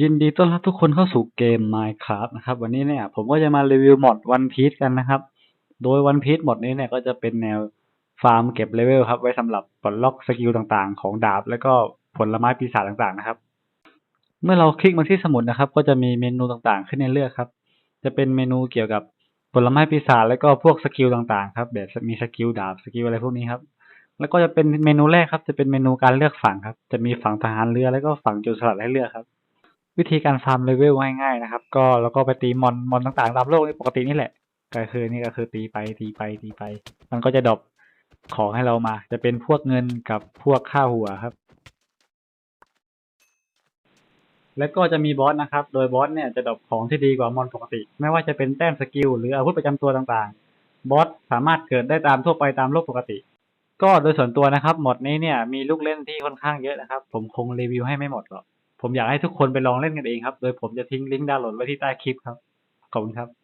ยินดีต้อนรับทุกคนเข้าสู่เกม Minecraft นะครับ วันนี้เนี่ยผมก็จะมารีวิวมอด One Piece กันนะครับ โดย One Piece มอดนี้เนี่ยก็จะเป็นแนวฟาร์มเก็บเลเวลครับ ไว้สำหรับปลดล็อกสกิลต่างๆ ของดาบ แล้วก็ผลไม้ปีศาจต่างๆนะครับ เมื่อเราคลิกมาที่สมุดนะครับ ก็จะมีเมนูต่างๆ ขึ้นให้เลือกครับ จะเป็นเมนูเกี่ยวกับผลไม้ปีศาจแล้วก็พวกสกิลต่างๆครับแบบมีสกิลดาบสกิลอะไรพวกนี้ครับแล้วก็จะเป็นเมนูแรกครับ จะเป็นเมนูการเลือกฝั่งครับ จะมีฝั่งทหารเรือแล้วก็ฝั่งโจรสลัดให้เลือกครับ วิธีการฟาร์มเลเวลง่ายๆนะครับ ก็แล้วก็ไปตีมอนมอนต่างๆตามโลกนี่ปกตินี่แหละ ก็คือนี่ก็คือตีไปตีไปตีไป มันก็จะดรอปของให้เรามา จะเป็นพวกเงินกับพวกค่าหัวครับ แล้วก็จะมีบอสนะครับ โดยบอสเนี่ยจะดรอปของที่ดีกว่ามอนปกติ ไม่ว่าจะเป็นแต้มสกิลหรืออาวุธประจำตัวต่างๆ บอสสามารถเกิดได้ตามทั่วไปตามโลกปกติ ก็โดยส่วนตัวนะครับหมดนี้เนี่ยมีลูกเล่นที่ค่อนข้างเยอะนะครับ ผมคงรีวิวให้ไม่หมดหรอก ผมอยากให้ทุกคนไปลองเล่นกันเองครับ โดยผมจะทิ้งลิงก์ดาวน์โหลดไว้ที่ใต้คลิปครับ ขอบคุณครับ